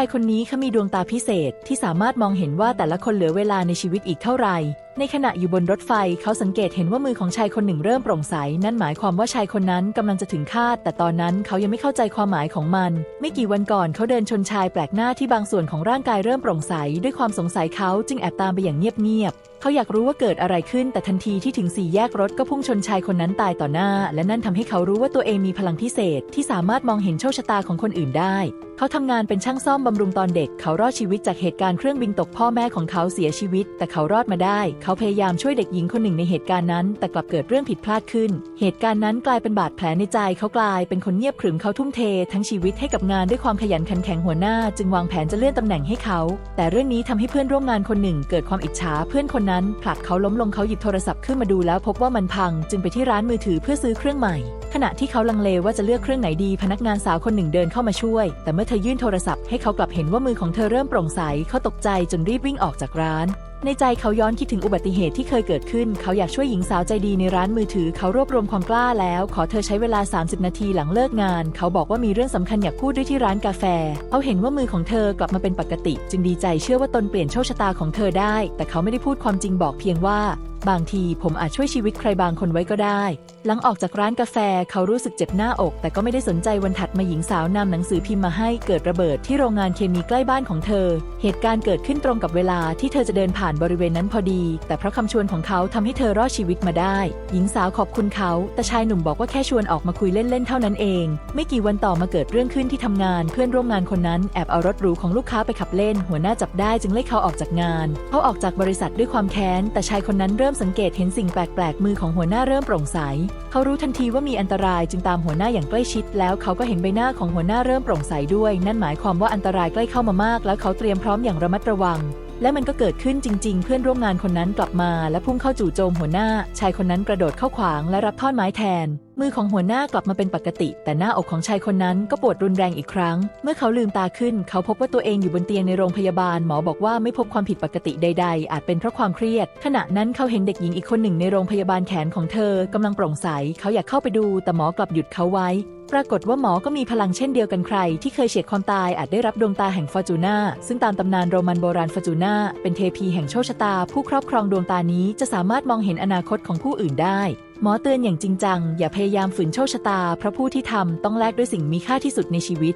ายคนนี้เขามีดวงตาพิเศษที่สามารถมองเห็นว่าแต่ละคนเหลือเวลาในชีวิตอีกเท่าไหร่ ในขณะอยู่บนรถไฟเขาสังเกตเห็นว่ามือของชายคนหนึ่งเริ่มโปร่งใส นั่นหมายความว่าชายคนนั้นกำลังจะถึงคาด แต่ตอนนั้นเขายังไม่เข้าใจความหมายของมัน ไม่กี่วันก่อนเขาเดินชนชายแปลกหน้าที่บางส่วนของร่างกายเริ่มโปร่งใส ด้วยความสงสัยเขาจึงแอบตามไปอย่างเงียบๆเขาอยากรู้ว่าเกิดอะไรขึ้น แต่ทันทีที่ถึงสี่แยกรถก็พุ่งชนชายคนนั้นตายต่อหน้า และนั่นทำให้เขารู้ว่าตัวเองมีพลังพิเศษ ที่สามารถมองเห็นโชคชะตาของคนอื่นได้ เขาทำงานเป็นช่างซ่อมบำรุงตอนเด็ก เขารอดชีวิตจากเหตุการณ์เครื่องบินตกพ่อแม่ของเขาเสียชีวิต แต่เขารอดมาได้เขาาพยายามช่วยเด็กหญิงคนหนึ่งในเหตุการณ์นั้น แต่กลับเกิดเรื่องผิดพลาดขึ้น เหตุการณ์นั้นกลายเป็นบาดแผลในใจเขากลายเป็นคนเงียบขรึมเขาทุ่มเท ทั้งชีวิตให้กับงานด้วยความขยันขันแข็งหัวหน้า จึงวางแผนจะเลื่อนตำแหน่งให้เขา แต่เรื่องนี้ทำให้เพื่อนร่วมงานคนหนึ่ง เกิดความอิจฉาเพื่อนคนนั้นผลักเขาล้มลงเขาหยิบโทรศัพท์ขึ้นมาดูแล้วพบว่ามันพัง จึงไปที่ร้านมือถือเพื่อซื้อเครื่องใหม่ ขณะที่เขาลังเลว่าจะเลือกเครื่องไหนดีพนักงานสาวคนหนึ่งเดินเข้ามาช่วย แต่เมื่อเธอยื่นโทรศัพท์ให้เขากลับเห็นว่ามือของเธอเริ่มโปร่งใสเขาตกใจจนรีบวิ่งออกจากร้าน ในใจเขาย้อนคิดถึงอุบัติเหตุที่เคยเกิดขึ้น เขาอยากช่วยหญิงสาวใจดีในร้านมือถือ เขารวบรวมความกล้าแล้ว ขอเธอใช้เวลา 30 นาทีหลังเลิกงาน เขาบอกว่ามีเรื่องสำคัญอยากพูดด้วยที่ร้านกาแฟ เขาเห็นว่ามือของเธอกลับมาเป็นปกติ จึงดีใจเชื่อว่าตนเปลี่ยนโชคชะตาของเธอได้ แต่เขาไม่ได้พูดความจริงบอกเพียงว่า บางทีผมอาจช่วยชีวิตใครบางคนไว้ก็ได้ หลังออกจากร้านกาแฟเขารู้สึกเจ็บหน้าอก แต่ก็ไม่ได้สนใจวันถัดมาหญิงสาวนำหนังสือพิมพ์มาให้เกิดระเบิดที่โรงงานเคมีใกล้บ้านของเธอ เหตุการณ์เกิดขึ้นตรงกับเวลาที่เธอจะเดินผ่านบริเวณนั้นพอดี แต่เพราะคำชวนของเขาทำให้เธอรอดชีวิตมาได้ หญิงสาวขอบคุณเขา แต่ชายหนุ่มบอกว่าแค่ชวนออกมาคุยเล่นๆเท่านั้นเอง ไม่กี่วันต่อมาเกิดเรื่องขึ้นที่ทำงาน เพื่อนร่วมงานคนนั้นแอบเอารถหรูของลูกค้าไปขับเล่น หัวหน้าจับได้จึงไล่เขาออกจากงาน เขาออกจากบริษัทด้วยความแค้นแต่ชายคนนั้นเริ่มสังเกตเห็นสิ่งแปลกๆ มือของหัวหน้าเริ่มโปร่งใส เขารู้ทันทีว่ามีอันตรายจึงตามหัวหน้าอย่างใกล้ชิด แล้วเขาก็เห็นใบหน้าของหัวหน้าเริ่มโปร่งใสด้วย นั่นหมายความว่าอันตรายใกล้เข้ามามาก แล้วเขาเตรียมพร้อมอย่างระมัดระวัง และมันก็เกิดขึ้นจริง ๆ เพื่อนร่วมงานคนนั้นกลับมา และพุ่งเข้าจู่โจมหัวหน้า ชายคนนั้นกระโดดเข้าขวางและรับท่อนไม้แทนมือของหัวหน้ากลับมาเป็นปกติ แต่หน้าอกของชายคนนั้นก็ปวดรุนแรงอีกครั้ง เมื่อเขาลืมตาขึ้น เขาพบว่าตัวเองอยู่บนเตียงในโรงพยาบาล หมอบอกว่าไม่พบความผิดปกติใด ๆ อาจเป็นเพราะความเครียด ขณะนั้นเขาเห็นเด็กหญิงอีกคนหนึ่งในโรงพยาบาลแขนของเธอกำลังโปร่งใส เขาอยากเข้าไปดู แต่หมอกลับหยุดเขาไว้ ปรากฏว่าหมอก็มีพลังเช่นเดียวกันใคร ที่เคยเฉียดความตายอาจได้รับดวงตาแห่งฟอร์จูนาซึ่งตามตำนานโรมันโบราณฟอร์จูนาเป็นเทพีแห่งโชคชะตา ผู้ครอบครองดวงตานี้จะสามารถมองเห็นอนาคตของผู้อื่นได้ หมอเตือนอย่างจริงจัง อย่าพยายามฝืนโชคชะตาเพราะผู้ที่ทำต้องแลกด้วยสิ่งมีค่าที่สุดในชีวิต